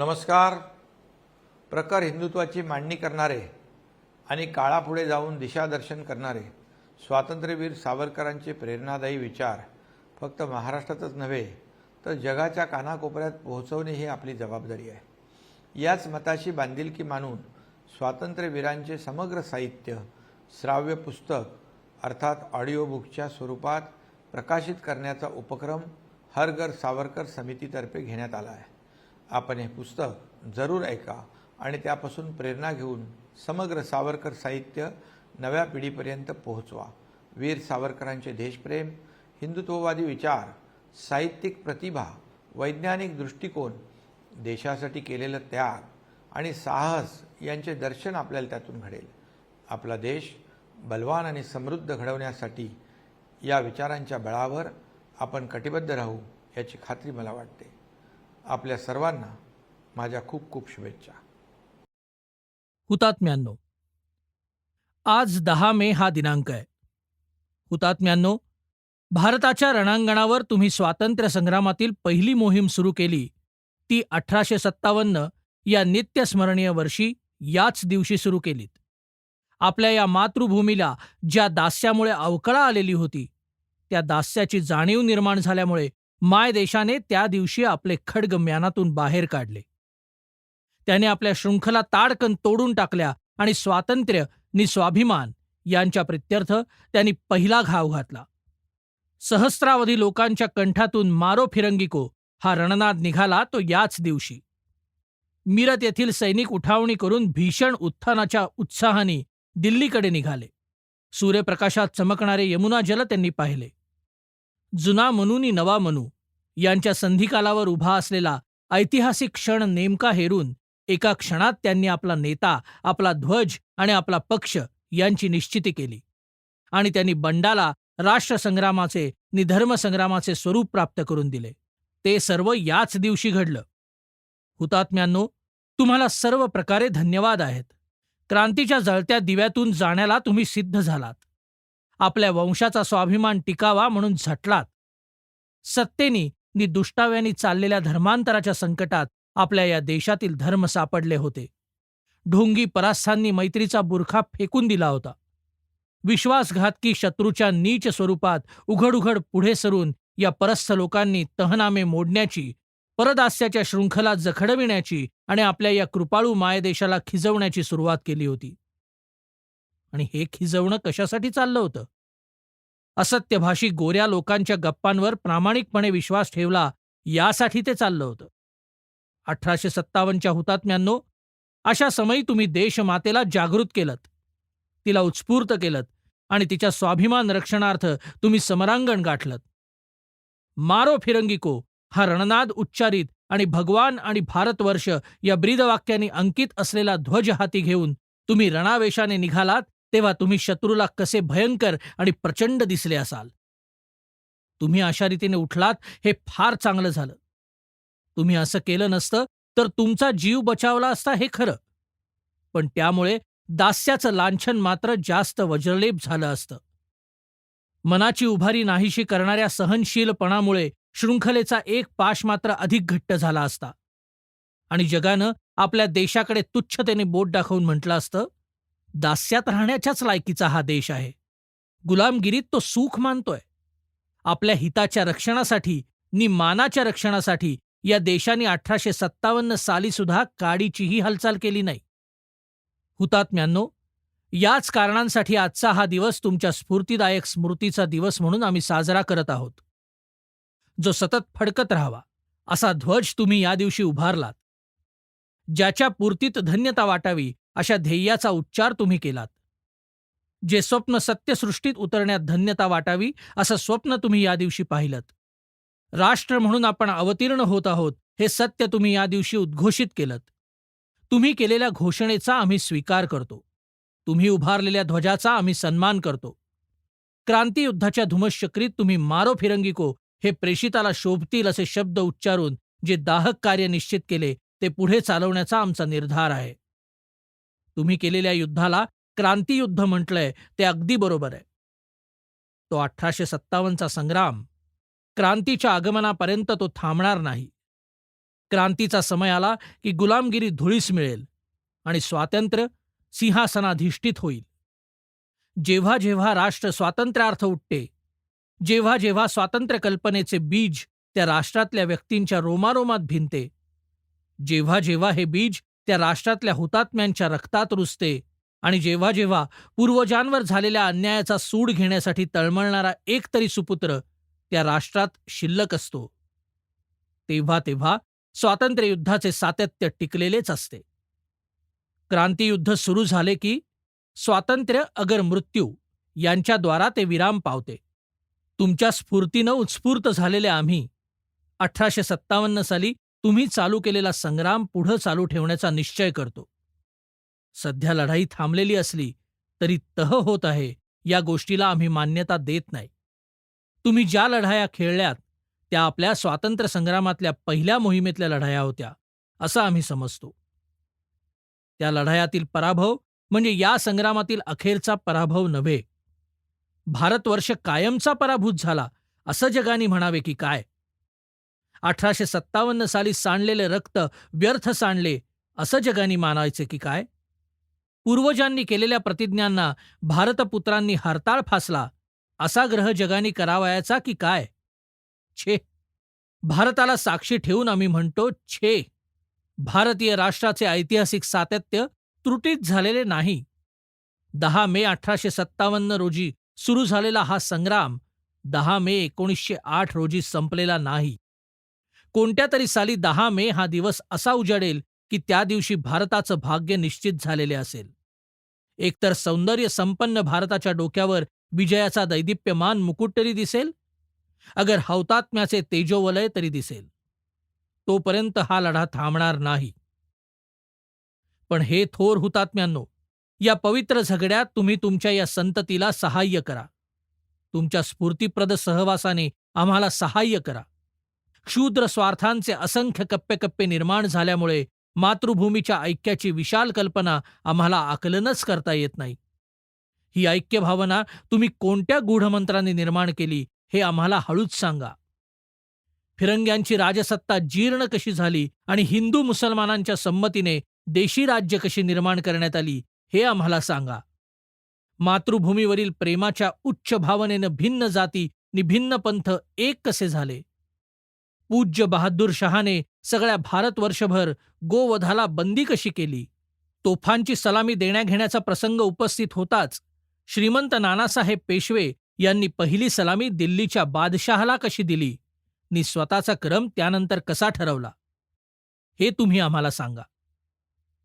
नमस्कार. प्रखर हिंदुत्वाची मांडणी करणारे आणि काळापुढे जाऊन दिशादर्शन करणारे स्वातंत्र्यवीर सावरकरांचे प्रेरणादायी विचार फक्त महाराष्ट्रातच नव्हे तर जगाच्या कानाकोपऱ्यात पोहोचवणे ही आपली जबाबदारी आहे. याच मताशी बांधिलकी मानून स्वातंत्र्यवीरांचे समग्र साहित्य श्राव्य पुस्तक अर्थात ऑडिओ बुकच्या स्वरूपात प्रकाशित करण्याचा उपक्रम हरघर सावरकर समितीतर्फे घेण्यात आला आहे. आपण हे पुस्तक जरूर ऐका आणि त्यापासून प्रेरणा घेऊन समग्र सावरकर साहित्य नव्या पिढीपर्यंत पोहोचवा. वीर सावरकरांचे देशप्रेम हिंदुत्ववादी विचार साहित्यिक प्रतिभा वैज्ञानिक दृष्टिकोन देशासाठी केलेलं त्याग आणि साहस यांचे दर्शन आपल्याला त्यातून घडेल. आपला देश बलवान आणि समृद्ध घडवण्यासाठी या विचारांच्या बळावर आपण कटिबद्ध राहू याची खात्री मला वाटते. आपल्या सर्वांना माझ्या खूप खूप शुभेच्छा. हुतात्म्यांनो आज दहा मे हा दिनांक आहे. हुतात्म्यांनो भारताच्या रणांगणावर तुम्ही स्वातंत्र्य संग्रामातील पहिली मोहीम सुरू केली ती अठराशे सत्तावन्न या नित्यस्मरणीय वर्षी याच दिवशी सुरू केलीत. आपल्या या मातृभूमीला ज्या दास्यामुळे अवकळा आलेली होती त्या दास्याची जाणीव निर्माण झाल्यामुळे माय देशाने त्या दिवशी आपले खड्ग म्यानातून बाहेर काढले. त्याने आपल्या शृंखला ताडकन तोडून टाकल्या आणि स्वातंत्र्य नि स्वाभिमान यांच्या प्रित्यर्थ त्यांनी पहिला घाव घातला. सहस्रावधी लोकांच्या कंठातून मारो फिरंगिको हा रणनाद निघाला तो याच दिवशी. मिरत येथील सैनिक उठावणी करून भीषण उत्थानाच्या उत्साहाने दिल्लीकडे निघाले. सूर्यप्रकाशात चमकणारे यमुना जल त्यांनी पाहिले. जुना मनूनी नवा मनू. यांच्या संधिकालावर उभा असलेला ऐतिहासिक क्षण नेमका हेरून एका क्षणात त्यांनी आपला नेता आपला ध्वज आणि आपला पक्ष यांची निश्चिती केली. आणि त्यांनी बंडाला राष्ट्रसंग्रामाचे निधर्मसंग्रामाचे स्वरूप प्राप्त करून दिले. ते सर्व याच दिवशी घडलं. हुतात्म्यांनो तुम्हाला सर्व प्रकारे धन्यवाद आहेत. क्रांतीच्या जळत्या दिव्यातून जाण्याला तुम्ही सिद्ध झालात. आपल्या वंशाचा स्वाभिमान टिकावा म्हणून झटलात. सत्तेनी नि दुष्टाव्यानी चाललेल्या धर्मांतराच्या संकटात आपल्या या देशातील धर्म सापडले होते. ढोंगी परास्थांनी मैत्रीचा बुरखा फेकून दिला होता. विश्वासघातकी शत्रूच्या नीच स्वरूपात उघड उघड पुढे सरून या परस्थ लोकांनी तहनामे मोडण्याची परदास्याच्या शृंखला जखडविण्याची आणि आपल्या या कृपाळू मायदेशाला खिजवण्याची सुरुवात केली होती. आणि हे खिजवणं कशासाठी चाललं होतं? असत्यभाषी गोऱ्या लोकांच्या गप्पांवर प्रामाणिकपणे विश्वास ठेवला यासाठी ते चाललं होतं. अठराशे सत्तावन्नच्या हुतात्म्यांनो अशा समयी तुम्ही देशमातेला जागृत केलत. तिला उत्स्फूर्त केलत आणि तिच्या स्वाभिमान रक्षणार्थ तुम्ही समरांगण गाठलत. मारो फिरंगिको हा रणनाद उच्चारित आणि भगवान आणि भारतवर्ष या ब्रीदवाक्याने अंकित असलेला ध्वज हाती घेऊन तुम्ही रणावेशाने निघालात तेव्हा तुम्ही शत्रूला कसे भयंकर आणि प्रचंड दिसले असाल. तुम्ही अशा रीतीने उठलात हे फार चांगलं झालं. तुम्ही असं केलं नसतं तर तुमचा जीव बचावला असता हे खरं. पण त्यामुळे दास्याचं लांछन मात्र जास्त वज्रलेप झालं असतं. मनाची उभारी नाहीशी करणाऱ्या सहनशीलपणामुळे शृंखलेचा एक पाश मात्र अधिक घट्ट झाला असता. आणि जगानं आपल्या देशाकडे तुच्छतेने बोट दाखवून म्हटलं असतं दास्यात राहण्याच्याच लायकीचा हा देश आहे. गुलामगिरीत तो सुख मानतोय. आपल्या हिताच्या रक्षणासाठी नि मानाच्या रक्षणासाठी या देशाने अठराशे सत्तावन्न साली सुद्धा काडीचीही हालचाल केली नाही. हुतात्म्यांनो याच कारणांसाठी आजचा हा दिवस तुमच्या स्फूर्तीदायक स्मृतीचा दिवस म्हणून आम्ही साजरा करत आहोत. जो सतत फडकत राहावा असा ध्वज तुम्ही या दिवशी उभारलात. ज्याच्या पूर्तीत धन्यता वाटावी अशा ध्येयाचा उच्चार तुम्ही केलात. जे स्वप्न सत्यसृष्टीत उतरण्यात धन्यता वाटावी असं स्वप्न तुम्ही या दिवशी पाहिलं राष्ट्र म्हणून आपण अवतीर्ण होत आहोत हे सत्य तुम्ही या दिवशी उद्घोषित केलं तुम्ही केलेल्या घोषणेचा आम्ही स्वीकार करतो. तुम्ही उभारलेल्या ध्वजाचा आम्ही सन्मान करतो. क्रांतीयुद्धाच्या धुमश्चक्रीत तुम्ही मारो फिरंगिको हे प्रेषिताला शोभतील असे शब्द उच्चारून जे दाहक कार्य निश्चित केले ते पुढे चालवण्याचा आमचा निर्धार आहे. तुम्ही केलेल्या युद्धाला क्रांतीयुद्ध म्हटलंय ते अगदी बरोबर आहे. तो अठराशे सत्तावन्नचा संग्राम क्रांतीच्या आगमनापर्यंत तो थांबणार नाही. क्रांतीचा समय आला की गुलामगिरी धुळीस मिळेल आणि स्वातंत्र्य सिंहासनाधिष्ठित होईल. जेव्हा जेव्हा राष्ट्र स्वातंत्र्यार्थ उठते जेव्हा जेव्हा स्वातंत्र्य कल्पनेचे बीज त्या राष्ट्रातल्या व्यक्तींच्या रोमारोमात भिनते जेव्हा जेव्हा हे बीज त्या राष्ट्रातल्या हुतात्म्यांच्या रक्तात रुजते आणि जेव्हा जेव्हा पूर्वजांवर झालेल्या अन्यायाचा सूड घेण्यासाठी तळमळणारा एक तरी सुपुत्र त्या राष्ट्रात शिल्लक असतो. तेव्हा तेव्हा स्वातंत्र्ययुद्धाचे सातत्य टिकलेलेच असते. क्रांतीयुद्ध सुरू झाले की स्वातंत्र्य अगर मृत्यू यांच्याद्वारा ते विराम पावते. तुमच्या स्फूर्तीनं उत्स्फूर्त झालेले आम्ही अठराशे सत्तावन्न साली तुम्ही चालू केलेला संग्राम पुढं चालू ठेवण्याचा निश्चय करतो. सध्या लढाई थांबलेली असली तरी तह होत आहे या गोष्टीला आम्ही मान्यता देत नाही. तुम्ही ज्या लढाया खेळल्यात त्या आपल्या स्वातंत्र्य संग्रामातल्या पहिल्या मोहिमेतल्या लढाया होत्या असं आम्ही समजतो. त्या लढायातील पराभव म्हणजे या संग्रामातील अखेरचा पराभव नव्हे. भारतवर्ष कायमचा पराभूत झाला असं जगाने म्हणावे की काय? अठराशे सत्तावन्न साली सांडलेले रक्त व्यर्थ सांडले असं जगाने मानायचे की काय? पूर्वजांनी केलेल्या प्रतिज्ञांना भारतपुत्रांनी हरताळ फासला असा ग्रह जगाने करावयाचा की काय? छे. भारताला साक्षी ठेवून आम्ही म्हणतो छे. भारतीय राष्ट्राचे ऐतिहासिक सातत्य त्रुटीत झालेले नाही. दहा मे अठराशे सत्तावन्न रोजी सुरू झालेला हा संग्राम दहा मे एकोणीसशे आठ रोजी संपलेला नाही. कोणत्या तरी साली दहा मे हा दिवस असा उजाडेल की त्या दिवशी भारताचं भाग्य निश्चित झालेले असेल. एकतर सौंदर्य संपन्न भारताच्या डोक्यावर विजयाचा दैदिप्यमान मुकुट तरी दिसेल? अगर हौतात्म्याचे तेजोवलय तरी दिसेल. तोपर्यंत हा लढा थांबणार नाही. पण हे थोर हुतात्म्यांनो या पवित्र झगड्यात तुम्ही तुमच्या या संततीला सहाय्य करा. तुमच्या स्फूर्तीप्रद सहवासाने आम्हाला सहाय्य करा. क्षुद्र स्वार्थांचे असंख्य कप्पे कप्पे निर्माण झाल्यामुळे मातृभूमीच्या ऐक्याची विशाल कल्पना आम्हाला आकलनच करता येत नाही. ही ऐक्य भावना तुम्ही कोणत्या गूढमंत्राने निर्माण केली हे आम्हाला हळूच सांगा. फिरंग्यांची राजसत्ता जीर्ण कशी झाली आणि हिंदू मुसलमानांच्या संमतीने देशी राज्य कशी निर्माण करण्यात आली हे आम्हाला सांगा. मातृभूमीवरील प्रेमाच्या उच्च भावनेनं भिन्न जाती नि भिन्न पंथ एक कसे झाले? पूज्य बहादूर शहाने सगळ्या भारतवर्षभर गोवधाला बंदी कशी केली? तोफांची सलामी देण्याघेण्याचा प्रसंग उपस्थित होताच श्रीमंत नानासाहेब पेशवे यांनी पहिली सलामी दिल्लीच्या बादशहाला कशी दिली? नि स्वतःचा क्रम त्यानंतर कसा ठरवला? हे तुम्ही आम्हाला सांगा.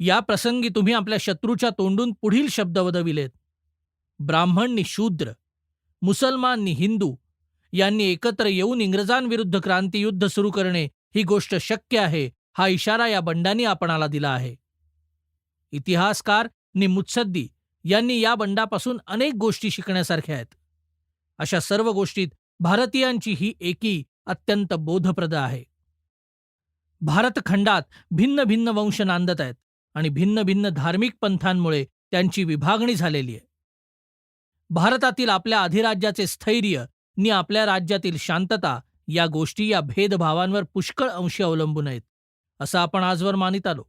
या प्रसंगी तुम्ही आपल्या शत्रूच्या तोंडून पुढील शब्द वदविलेत. ब्राह्मण नि शूद्र मुसलमान नि हिंदू यांनी एकत्र येऊन इंग्रजांविरुद्ध क्रांतीयुद्ध सुरू करणे ही गोष्ट शक्य आहे हा इशारा या बंडांनी आपणाला दिला आहे. इतिहासकार नि मुत्सद्दी यांनी या बंडापासून अनेक गोष्टी शिकण्यासारख्या आहेत. अशा सर्व गोष्टीत भारतीयांची ही एकी अत्यंत बोधप्रद आहे. भारतखंडात भिन्न भिन्न वंश नांदत आहेत आणि भिन्न भिन्न धार्मिक पंथांमुळे त्यांची विभागणी झालेली आहे. भारतातील आपल्या अधिराज्याचे स्थैर्य नि आपल्या राज्यातील शांतता या गोष्टी या भेदभावांवर पुष्कळ अंशी अवलंबून आहेत असं आपण आजवर मानित आलो.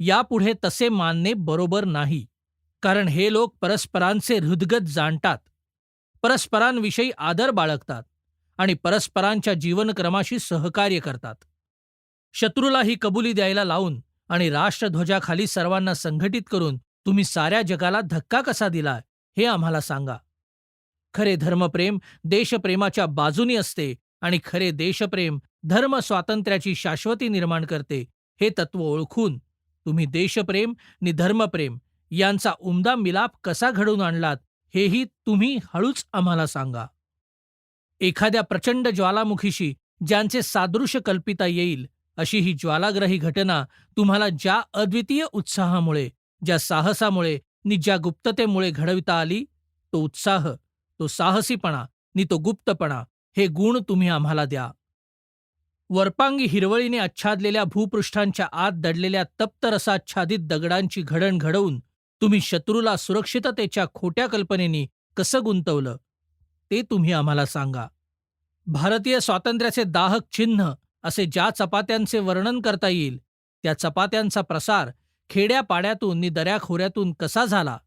यापुढे तसे मानणे बरोबर नाही कारण हे लोक परस्परांचे हृदगत जाणतात परस्परांविषयी आदर बाळगतात आणि परस्परांच्या जीवनक्रमाशी सहकार्य करतात. शत्रूला ही कबुली द्यायला लावून आणि राष्ट्रध्वजाखाली सर्वांना संघटित करून तुम्ही साऱ्या जगाला धक्का कसा दिला हे आम्हाला सांगा. खरे धर्मप्रेम देशप्रेमाच्या बाजूनी असते आणि खरे देशप्रेम धर्म स्वातंत्र्याची शाश्वती निर्माण करते. हे तत्व ओळखून तुम्ही देशप्रेम नि धर्मप्रेम यांचा उमदा मिलाप कसा घडवून आणलात हेही तुम्ही हळूच आम्हाला सांगा. एखाद्या प्रचंड ज्वालामुखीशी ज्यांचे सादृश्य कल्पिता येईल अशी ही ज्वालाग्रही घटना तुम्हाला ज्या अद्वितीय उत्साहामुळे ज्या साहसामुळे नि ज्या गुप्ततेमुळे घडविता आली तो उत्साह तो साहसीपणा नि तो गुप्तपणा हे गुण तुम्ही आम्हाला द्या. वरपांगी हिरवळीने आच्छादलेल्या भूपृष्ठांच्या आत दडलेल्या तप्त रसाच्छादित दगडांची घडण घडवून तुम्ही शत्रूला सुरक्षिततेच्या खोट्या कल्पनेनी कसं गुंतवलं ते तुम्ही आम्हाला सांगा. भारतीय स्वातंत्र्याचे दाहक चिन्ह असे ज्या चपात्यांचे वर्णन करता येईल त्या चपात्यांचा प्रसार खेड्यापाड्यातून नि दऱ्याखोऱ्यातून कसा झाला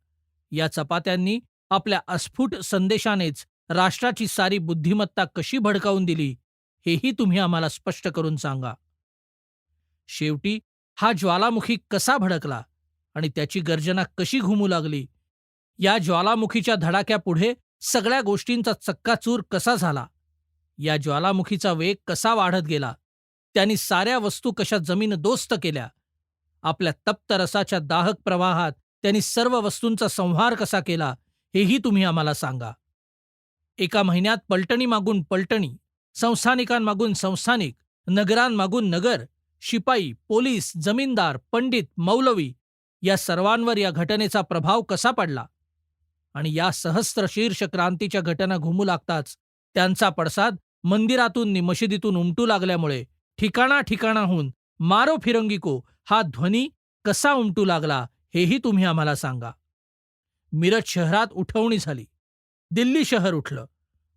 या चपात्यांनी आपल्या अस्फुट संदेशानेच राष्ट्राची सारी बुद्धिमत्ता कशी भडकावून दिली हेही तुम्ही आम्हाला स्पष्ट करून सांगा. शेवटी हा ज्वालामुखी कसा भडकला आणि त्याची गर्जना कशी घुमू लागली या ज्वालामुखीच्या धडाक्यापुढे सगळ्या गोष्टींचा चक्काचूर कसा झाला या ज्वालामुखीचा वेग कसा वाढत गेला त्यांनी साऱ्या वस्तू कशा जमीन दोस्त केल्या आपल्या तप्त रसाच्या दाहक प्रवाहात त्यांनी सर्व वस्तूंचा संहार कसा केला हेही तुम्ही आम्हाला सांगा. एका महिन्यात पलटणी मागून पलटणी संस्थानिकांमागून संस्थानिक नगरांमागून नगर शिपाई पोलीस जमीनदार पंडित मौलवी या सर्वांवर या घटनेचा प्रभाव कसा पडला? आणि या सहस्त्र शीर्ष क्रांतीच्या घटना घुमू लागताच त्यांचा पडसाद मंदिरातून नि मशिदीतून उमटू लागल्यामुळे ठिकाणा ठिकाणाहून मारो फिरंगिको हा ध्वनी कसा उमटू लागला हेही तुम्ही आम्हाला सांगा. मिरज शहरात उठवणी झाली. दिल्ली शहर उठलं.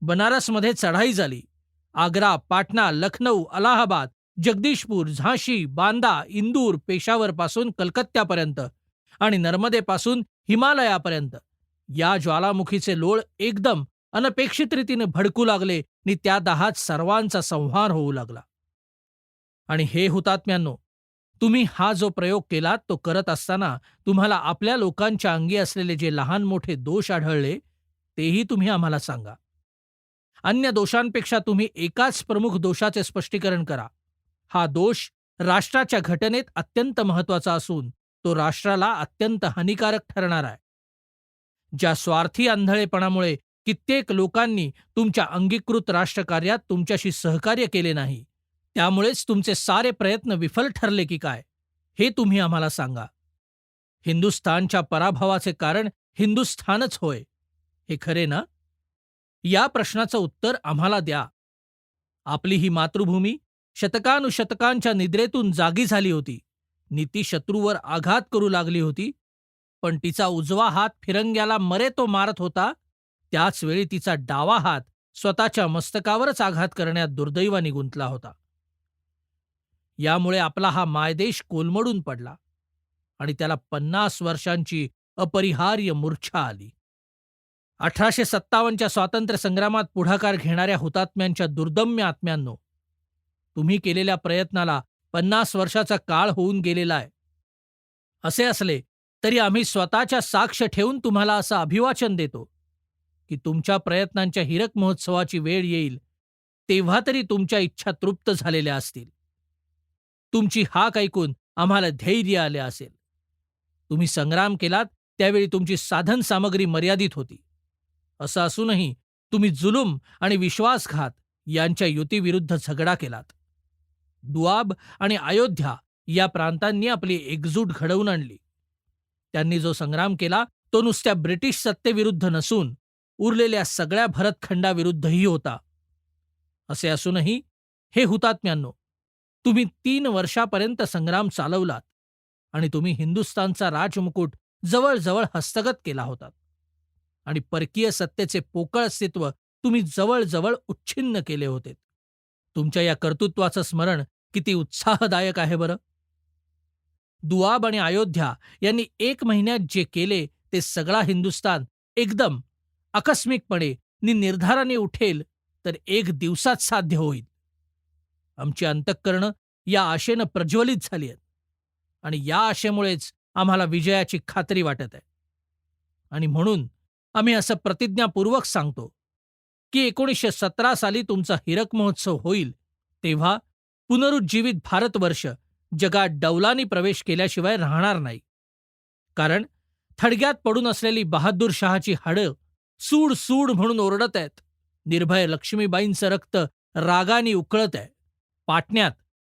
बनारसमध्ये चढाई झाली. आग्रा पाटणा लखनौ अलाहाबाद जगदीशपूर झाशी बांदा इंदूर पेशावरपासून कलकत्त्यापर्यंत आणि नर्मदेपासून हिमालयापर्यंत. या ज्वालामुखीचे लोळ एकदम अनपेक्षित रीतीने भडकू लागले आणि त्या दहात सर्वांचा संहार होऊ लागला. आणि हे हुतात्म्यांनो तुम्ही हा जो प्रयोग केलात तो करत असताना तुम्हाला आपल्या लोकांच्या अंगी असलेले जे लहान मोठे दोष आढळले तेही तुम्ही आम्हाला सांगा. अन्य दोषांपेक्षा तुम्ही एकाच प्रमुख दोषाचे स्पष्टीकरण करा. हा दोष राष्ट्राच्या घटनेत अत्यंत महत्त्वाचा असून तो राष्ट्राला अत्यंत हानिकारक ठरणार आहे. ज्या स्वार्थी आंधळेपणामुळे कित्येक लोकांनी तुमच्या अंगीकृत राष्ट्रकार्यात तुमच्याशी सहकार्य केले नाही त्यामुळेच तुमचे सारे प्रयत्न विफल ठरले की काय हे तुम्ही आम्हाला सांगा. हिंदुस्थानच्या पराभवाचे कारण हिंदुस्थानच होय हे खरे ना? या प्रश्नाचं उत्तर आम्हाला द्या. आपली ही मातृभूमी शतकानुशतकांच्या निद्रेतून जागी झाली होती. नीती शत्रूवर आघात करू लागली होती पण तिचा उजवा हात फिरंग्याला मरे तो मारत होता त्याच वेळी तिचा डावा हात स्वतःच्या मस्तकावरच आघात करण्यात दुर्दैवाने गुंतला होता. यामुळे आपला हा मायदेश कोलमडून पडला आणि त्याला पन्नास वर्षांची अपरिहार्य मूर्छा आली. अठराशे सत्तावन्नच्या स्वातंत्र्य संग्रामात पुढाकार घेणाऱ्या हुतात्म्यांच्या दुर्दम्य आत्म्यांनो तुम्ही केलेल्या प्रयत्नाला पन्नास वर्षाचा काळ होऊन गेलेला आहे. असे असले तरी आम्ही स्वतःच्या साक्ष ठेवून तुम्हाला असं अभिवाचन देतो की तुमच्या प्रयत्नांच्या हिरक महोत्सवाची वेळ येईल तेव्हा तरी तुमच्या इच्छा तृप्त झालेल्या असतील. तुमची हाक ऐकून आम्हाला धैर्य आले असेल. तुम्ही संग्राम केलात त्यावेळी तुमची साधन सामग्री मर्यादित होती. असं असूनही तुम्ही जुलूम आणि विश्वासघात यांच्या युतीविरुद्ध झगडा केलात. दुआब आणि अयोध्या या प्रांतांनी आपली एकजूट घडवून आणली. त्यांनी जो संग्राम केला तो नुसत्या ब्रिटिश सत्तेविरुद्ध नसून उरलेल्या सगळ्या भरतखंडाविरुद्धही होता. असे असूनही हे हुतात्म्यांनो तुम्ही तीन वर्षापर्यंत संग्राम चालवलात आणि तुम्ही हिंदुस्तानचा राजमुकुट जवळजवळ हस्तगत केला होता. आणि परकीय सत्तेचे पोकळ अस्तित्व तुम्ही जवळजवळ उच्छिन्न केले होते. तुमच्या या कर्तृत्वाचं स्मरण किती उत्साहदायक आहे बरं. दुआब आणि अयोध्या यांनी एक महिन्यात जे केले ते सगळा हिंदुस्तान एकदम आकस्मिकपणे नि निर्धाराने उठेल तर एक दिवसात साध्य होईल. आमची अंतःकरणं या आशेनं प्रज्वलित झाली आहेत. आणि या आशेमुळेच आम्हाला विजयाची खात्री वाटत आहे. आणि म्हणून आम्ही असं प्रतिज्ञापूर्वक सांगतो की एकोणीसशे सतरा साली तुमचा हिरक महोत्सव होईल तेव्हा पुनरुज्जीवित भारतवर्ष जगात डौलानी प्रवेश केल्याशिवाय राहणार नाही. कारण थडग्यात पडून असलेली बहादूर शहाची हाडं सूड सूड म्हणून ओरडत आहेत. निर्भय लक्ष्मीबाईंचं रक्त रागाने उकळत आहे. पाटण्यात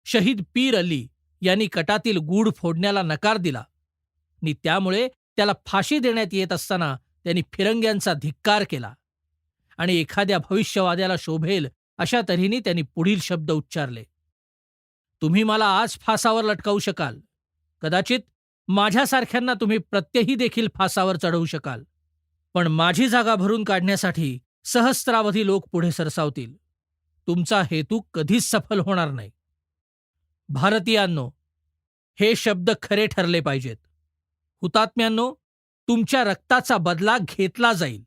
शहीद पीर अली यांनी कटातील गूढ फोडण्याला नकार दिला. आणि त्यामुळे त्याला फाशी देण्यात येत असताना त्यांनी फिरंग्यांचा धिक्कार केला. आणि एखाद्या भविष्यवाद्याला शोभेल अशा तऱ्हेने त्यांनी पुढील शब्द उच्चारले. तुम्ही मला आज फासावर लटकावू शकाल. कदाचित माझ्यासारख्यांना तुम्ही प्रत्यही देखील फासावर चढवू शकाल. पण माझी जागा भरून काढण्यासाठी सहस्त्रावधी लोक पुढे सरसावतील. तुमचा हेतू कधीच सफल होणार नाही. भारतीयांनो हे शब्द खरे ठरले पाहिजेत. हुतात्म्यांनो तुमच्या रक्ताचा बदला घेतला जाईल.